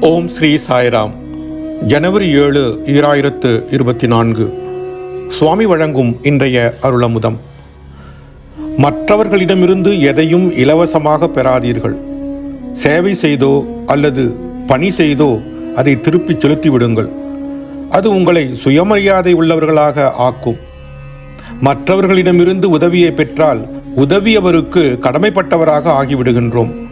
ஓம் ஸ்ரீ சாய்ராம். ஜனவரி ஏழு ஈராயிரத்து இருபத்தி நான்கு சுவாமி வழங்கும் இன்றைய அருளமுதம். மற்றவர்களிடமிருந்து எதையும் இலவசமாக பெறாதீர்கள். சேவை செய்தோ அல்லது பணி செய்தோ அதை திருப்பிச் செலுத்திவிடுங்கள். அது உங்களை சுயமரியாதை உள்ளவர்களாக ஆக்கும். மற்றவர்களிடமிருந்து உதவியை பெற்றால் உதவியவருக்கு கடமைப்பட்டவராக ஆகிவிடுகின்றோம்.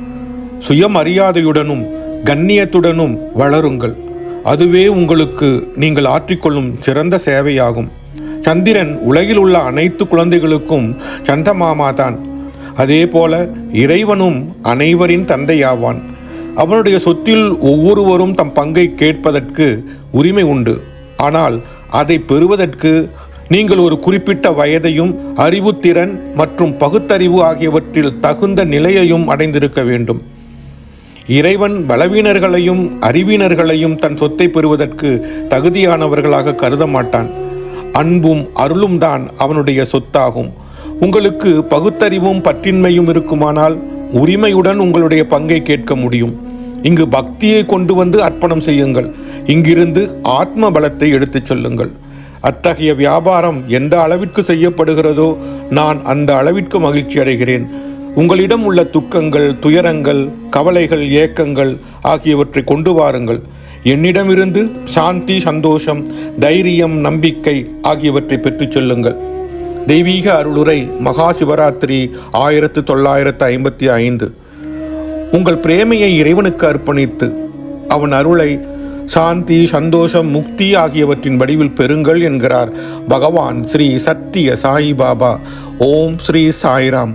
சுயமரியாதையுடனும் கண்ணியத்துடனும் வளருங்கள். அதுவே உங்களுக்கு நீங்கள் ஆற்றிக்கொள்ளும் சிறந்த சேவையாகும். சந்திரன் உலகில் உள்ள அனைத்து குழந்தைகளுக்கும் சந்தமாமா தான் அதே போல இறைவனும் அனைவரின் தந்தையாவான். அவனுடைய சொத்தில் ஒவ்வொருவரும் தம் பங்கை கேட்பதற்கு உரிமை உண்டு. ஆனால் அதை பெறுவதற்கு நீங்கள் ஒரு குறிப்பிட்ட வயதையும் அறிவுத்திறன் மற்றும் பகுத்தறிவு ஆகியவற்றில் தகுந்த நிலையையும் அடைந்திருக்க வேண்டும். இறைவன் பலவீனர்களையும் அறிவீனர்களையும் தன் சொத்தை பெறுவதற்கு தகுதியானவர்களாக கருத மாட்டான். அன்பும் அருளும் தான் அவனுடைய சொத்தாகும். உங்களுக்கு பகுத்தறிவும் பற்றின்மையும் இருக்குமானால் உரிமையுடன் உங்களுடைய பங்கை கேட்க முடியும். இங்கு பக்தியை கொண்டு வந்து அர்ப்பணம் செய்யுங்கள். இங்கிருந்து ஆத்ம பலத்தை எடுத்துச் சொல்லுங்கள். அத்தகைய வியாபாரம் எந்த அளவிற்கு செய்யப்படுகிறதோ நான் அந்த அளவிற்கு மகிழ்ச்சி அடைகிறேன். உங்களிடம் உள்ள துக்கங்கள் துயரங்கள் கவலைகள் ஏக்கங்கள் ஆகியவற்றை கொண்டு வாருங்கள். என்னிடமிருந்து சாந்தி சந்தோஷம் தைரியம் நம்பிக்கை ஆகியவற்றை பெற்றுச் செல்லுங்கள். தெய்வீக அருளுரை மகா சிவராத்திரி ஆயிரத்து தொள்ளாயிரத்து ஐம்பத்தி ஐந்து. உங்கள் பிரேமையை இறைவனுக்கு அர்ப்பணித்து அவன் அருளை சாந்தி சந்தோஷம் முக்தி ஆகியவற்றின் வடிவில் பெறுங்கள் என்கிறார் பகவான் ஸ்ரீ சத்திய சாயிபாபா. ஓம் ஸ்ரீ சாய்ராம்.